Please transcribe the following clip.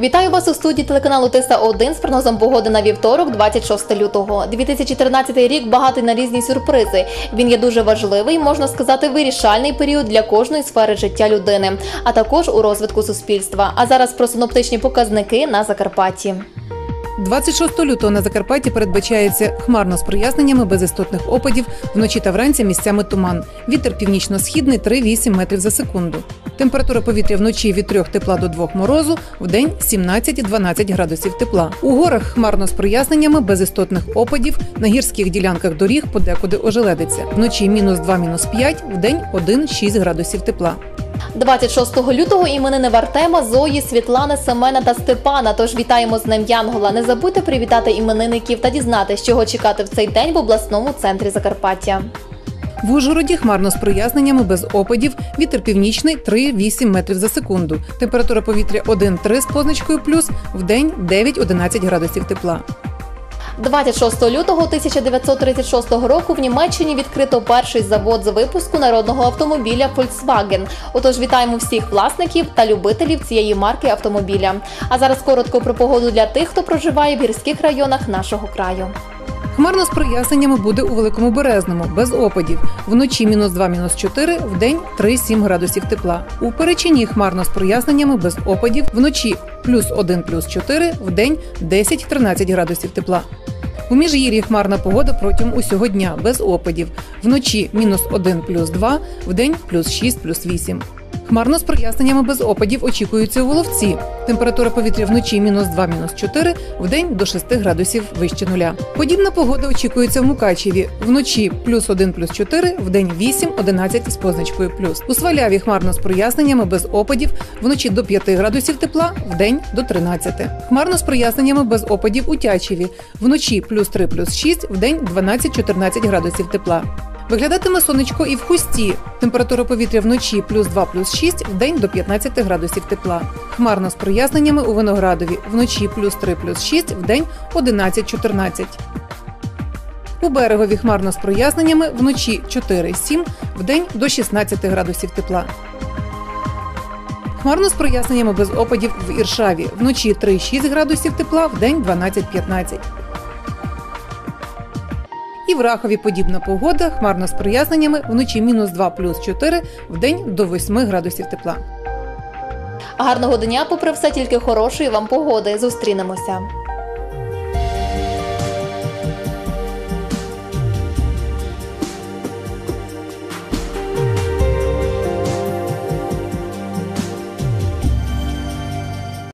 Вітаю вас у студії телеканалу Тиса 1 з прогнозом погоди на вівторок, 26 лютого. 2013 рік багатий на різні сюрпризи. Він є дуже важливий, можна сказати, вирішальний період для кожної сфери життя людини, а також у розвитку суспільства. А зараз про синоптичні показники на Закарпатті. 26 лютого на Закарпатті передбачається хмарно з проясненнями без істотних опадів, вночі та вранці місцями туман. Вітер північно-східний 3-8 метрів за секунду. Температура повітря вночі від 3 тепла до 2 морозу, вдень 17-12 градусів тепла. У горах хмарно з проясненнями без істотних опадів, на гірських ділянках доріг подекуди ожеледиться. Вночі мінус 2, мінус 5, вдень 1-6 градусів тепла. 26 лютого іменини Вартема, Зої, Світлани, Семена та Степана. Тож вітаємо з Днем Янгола. Не забудьте привітати іменинників та дізнатися, чого чекати в цей день в обласному центрі Закарпаття. В Ужгороді хмарно з проясненнями без опадів, вітер північний 3-8 метрів за секунду. Температура повітря 1-3 з позначкою плюс, вдень 9-11 градусів тепла. 26 лютого 1936 року в Німеччині відкрито перший завод з випуску народного автомобіля Volkswagen. Отож, вітаємо всіх власників та любителів цієї марки автомобіля. А зараз коротко про погоду для тих, хто проживає в гірських районах нашого краю. Хмарно з проясненнями буде у Великому Березному, без опадів. Вночі мінус 2, мінус 4, вдень 3-7 градусів тепла. У Перечині хмарно з проясненнями без опадів. Вночі плюс 1, плюс 4, вдень 10-13 градусів тепла. У міжгір'ї хмарна погода протягом усього дня без опадів. Вночі мінус 1, плюс 2, вдень плюс 6, плюс 8. Хмарно з проясненнями без опадів очікується у Воловці. Температура повітря вночі мінус 2, мінус 4, вдень до 6 градусів вище нуля. Подібна погода очікується в Мукачеві. Вночі плюс 1, плюс 4, вдень 8, 11 з позначкою плюс. У Сваляві хмарно з проясненнями без опадів, вночі до 5 градусів тепла, вдень до 13. Хмарно з проясненнями без опадів у Тячеві. Вночі плюс 3, плюс 6, вдень 12-14 градусів тепла. Виглядатиме сонечко і в хусті. Температура повітря вночі плюс 2, плюс 6, вдень до 15 градусів тепла. Хмарно з проясненнями у Виноградові. Вночі плюс 3, плюс 6, вдень 11-14. У берегові хмарно з проясненнями вночі 4-7, вдень до 16 градусів тепла. Хмарно з проясненнями без опадів в Іршаві. Вночі 3-6 градусів тепла, вдень 12-15. В Рахові подібна погода, хмарно з проясненнями, вночі мінус 2 плюс 4, день до 8 градусів тепла. Гарного дня, попри все, тільки хорошої вам погоди. Зустрінемося.